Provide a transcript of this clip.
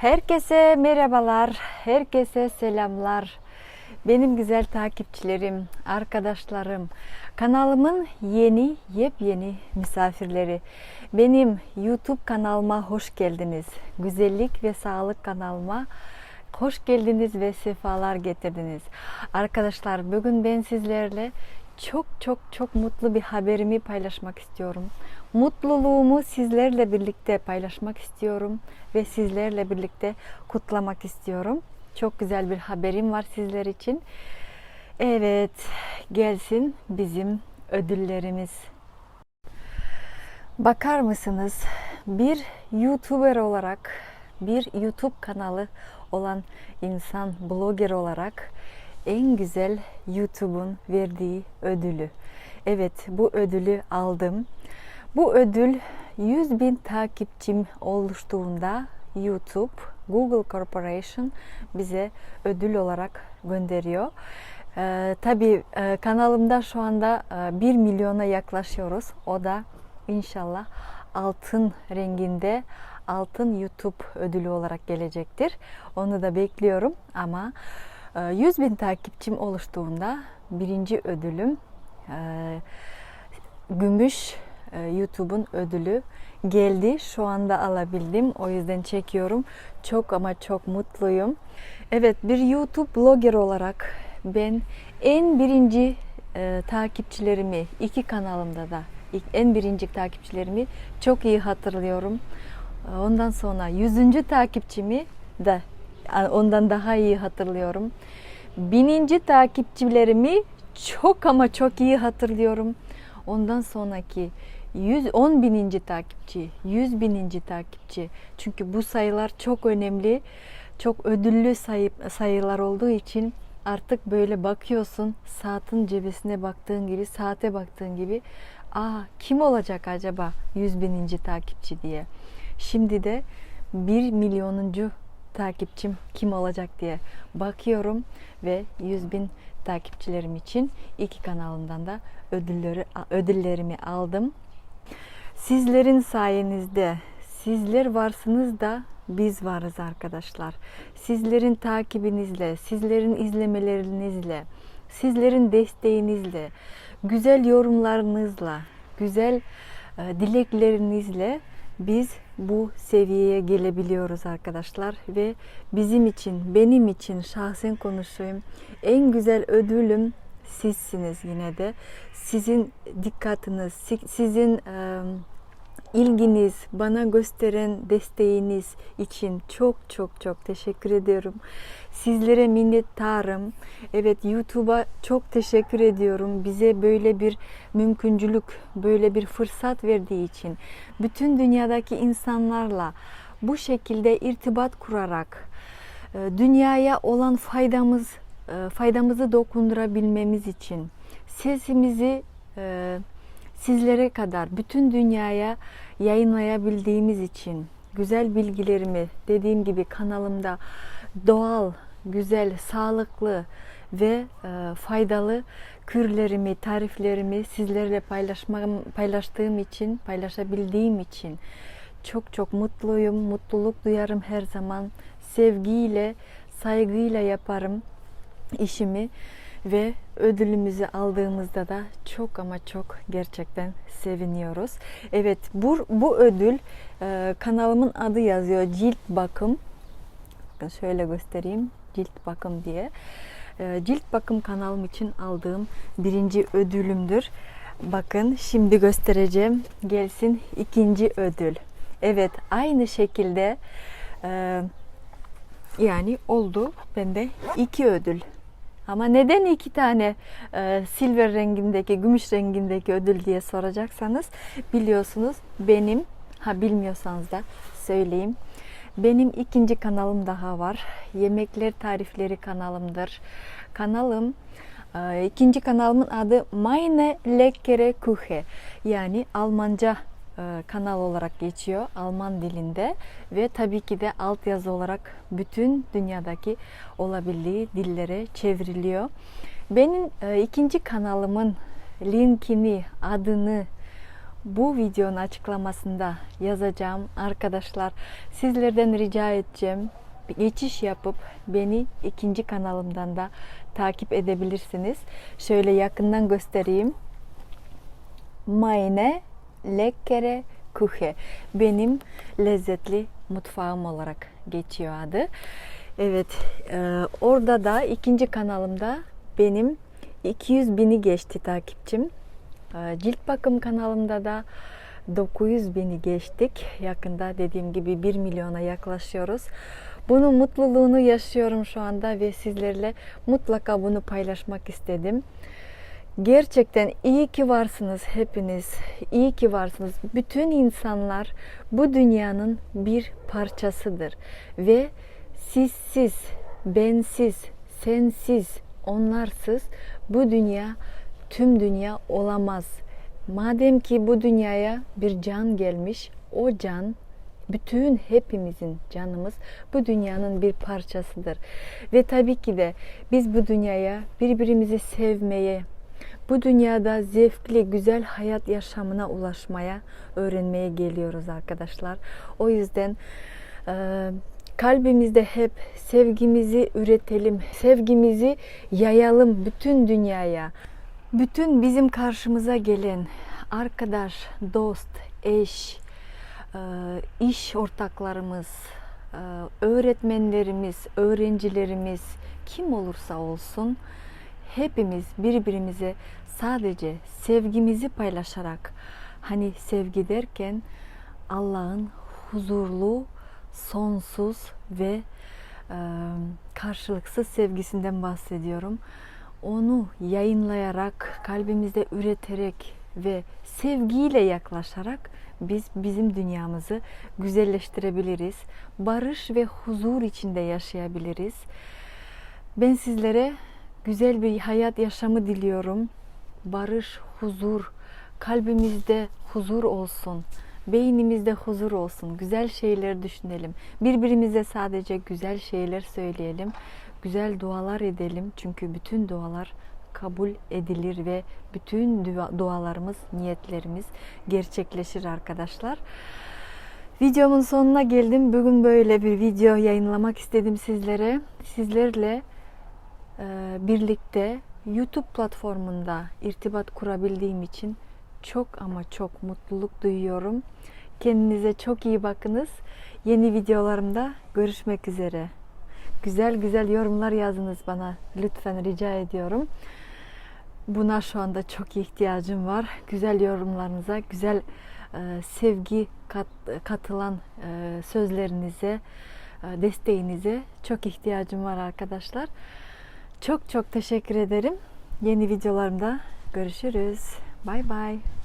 Herkese merhabalar, herkese selamlar. Benim güzel takipçilerim, arkadaşlarım, kanalımın yeni, yepyeni misafirleri. Benim YouTube kanalıma hoş geldiniz. Güzellik ve sağlık kanalıma hoş geldiniz ve sefalar getirdiniz. Arkadaşlar bugün ben sizlerle çok çok çok mutlu bir haberimi paylaşmak istiyorum. Mutluluğumu sizlerle birlikte paylaşmak istiyorum ve sizlerle birlikte kutlamak istiyorum. Çok güzel bir haberim var sizler için. Evet, gelsin bizim ödüllerimiz. Bakar mısınız? Bir YouTuber olarak, bir YouTube kanalı olan insan, blogger olarak en güzel YouTube'un verdiği ödülü. Evet, bu ödülü aldım. Bu ödül 100 bin takipçim oluştuğunda YouTube, Google Corporation bize ödül olarak gönderiyor. Ee, tabii e, kanalımda şu anda e, 1 milyona yaklaşıyoruz. O da inşallah altın renginde altın YouTube ödülü olarak gelecektir. Onu da bekliyorum ama 100 bin takipçim oluştuğunda birinci ödülüm e, gümüş e, YouTube'un ödülü geldi. Şu anda alabildim. O yüzden çekiyorum. Çok ama çok mutluyum. Evet bir YouTube blogger olarak ben en birinci e, takipçilerimi iki kanalımda da en birinci takipçilerimi çok iyi hatırlıyorum. Ondan sonra yüzüncü takipçimi de ondan daha iyi hatırlıyorum. Bininci takipçilerimi çok ama çok iyi hatırlıyorum. Ondan sonraki 110 bininci takipçi, 100 bininci takipçi. Çünkü bu sayılar çok önemli. Çok ödüllü sayı, sayılar olduğu için artık böyle bakıyorsun saatin cebesine baktığın gibi, saate baktığın gibi Aa kim olacak acaba 100 bininci takipçi diye. Şimdi de 1 milyonuncu takipçim kim olacak diye bakıyorum ve 100 bin takipçilerim için iki kanalımdan da ödülleri ödüllerimi aldım. Sizlerin sayenizde sizler varsınız da biz varız arkadaşlar. Sizlerin takibinizle, sizlerin izlemelerinizle, sizlerin desteğinizle, güzel yorumlarınızla, güzel dileklerinizle biz bu seviyeye gelebiliyoruz arkadaşlar ve bizim için, benim için şahsen konuşayım en güzel ödülüm sizsiniz yine de. Sizin dikkatiniz, sizin ilginiz, bana gösteren desteğiniz için çok çok çok teşekkür ediyorum. Sizlere minnettarım. Evet YouTube'a çok teşekkür ediyorum. Bize böyle bir mümküncülük, böyle bir fırsat verdiği için. Bütün dünyadaki insanlarla bu şekilde irtibat kurarak dünyaya olan faydamız faydamızı dokundurabilmemiz için sesimizi sizlere kadar bütün dünyaya yayınlayabildiğimiz için güzel bilgilerimi dediğim gibi kanalımda doğal, güzel, sağlıklı ve e, faydalı kürlerimi, tariflerimi sizlerle paylaşmam, paylaştığım için, paylaşabildiğim için çok çok mutluyum, mutluluk duyarım her zaman. Sevgiyle, saygıyla yaparım işimi ve ödülümüzü aldığımızda da çok ama çok gerçekten seviniyoruz. Evet bu, bu ödül e, kanalımın adı yazıyor cilt bakım. Bakın şöyle göstereyim cilt bakım diye. E, cilt bakım kanalım için aldığım birinci ödülümdür. Bakın şimdi göstereceğim. Gelsin ikinci ödül. Evet aynı şekilde e, yani oldu bende iki ödül ama neden iki tane e, silver rengindeki, gümüş rengindeki ödül diye soracaksanız biliyorsunuz benim, ha bilmiyorsanız da söyleyeyim. Benim ikinci kanalım daha var. Yemekler tarifleri kanalımdır. Kanalım e, ikinci kanalımın adı Meine Leckere Küche yani Almanca kanal olarak geçiyor Alman dilinde ve tabii ki de altyazı olarak bütün dünyadaki olabildiği dillere çevriliyor. Benim e, ikinci kanalımın linkini, adını bu videonun açıklamasında yazacağım arkadaşlar. Sizlerden rica edeceğim geçiş yapıp beni ikinci kanalımdan da takip edebilirsiniz. Şöyle yakından göstereyim. Meine leckere Küche. Benim lezzetli mutfağım olarak geçiyor adı. Evet, e, orada da ikinci kanalımda benim 200 bini geçti takipçim. E, cilt bakım kanalımda da 900 bini geçtik. Yakında dediğim gibi 1 milyona yaklaşıyoruz. Bunun mutluluğunu yaşıyorum şu anda ve sizlerle mutlaka bunu paylaşmak istedim. Gerçekten iyi ki varsınız hepiniz. İyi ki varsınız. Bütün insanlar bu dünyanın bir parçasıdır ve sizsiz, bensiz, sensiz, onlarsız bu dünya tüm dünya olamaz. Madem ki bu dünyaya bir can gelmiş, o can bütün hepimizin canımız bu dünyanın bir parçasıdır. Ve tabii ki de biz bu dünyaya birbirimizi sevmeye, bu dünyada zevkli, güzel hayat yaşamına ulaşmaya, öğrenmeye geliyoruz arkadaşlar. O yüzden e, kalbimizde hep sevgimizi üretelim, sevgimizi yayalım bütün dünyaya. Bütün bizim karşımıza gelen arkadaş, dost, eş, e, iş ortaklarımız, e, öğretmenlerimiz, öğrencilerimiz kim olursa olsun hepimiz birbirimize sadece sevgimizi paylaşarak hani sevgi derken Allah'ın huzurlu, sonsuz ve e, karşılıksız sevgisinden bahsediyorum. Onu yayınlayarak, kalbimizde üreterek ve sevgiyle yaklaşarak biz bizim dünyamızı güzelleştirebiliriz. Barış ve huzur içinde yaşayabiliriz. Ben sizlere güzel bir hayat yaşamı diliyorum. Barış, huzur, kalbimizde huzur olsun. Beynimizde huzur olsun. Güzel şeyler düşünelim. Birbirimize sadece güzel şeyler söyleyelim. Güzel dualar edelim. Çünkü bütün dualar kabul edilir ve bütün dua- dualarımız, niyetlerimiz gerçekleşir arkadaşlar. Videomun sonuna geldim. Bugün böyle bir video yayınlamak istedim sizlere. Sizlerle birlikte YouTube platformunda irtibat kurabildiğim için çok ama çok mutluluk duyuyorum. Kendinize çok iyi bakınız. Yeni videolarımda görüşmek üzere. Güzel güzel yorumlar yazınız bana. Lütfen rica ediyorum. Buna şu anda çok ihtiyacım var. Güzel yorumlarınıza, güzel e, sevgi kat, katılan e, sözlerinize, e, desteğinize çok ihtiyacım var arkadaşlar. Çok çok teşekkür ederim. Yeni videolarımda görüşürüz. Bye bye.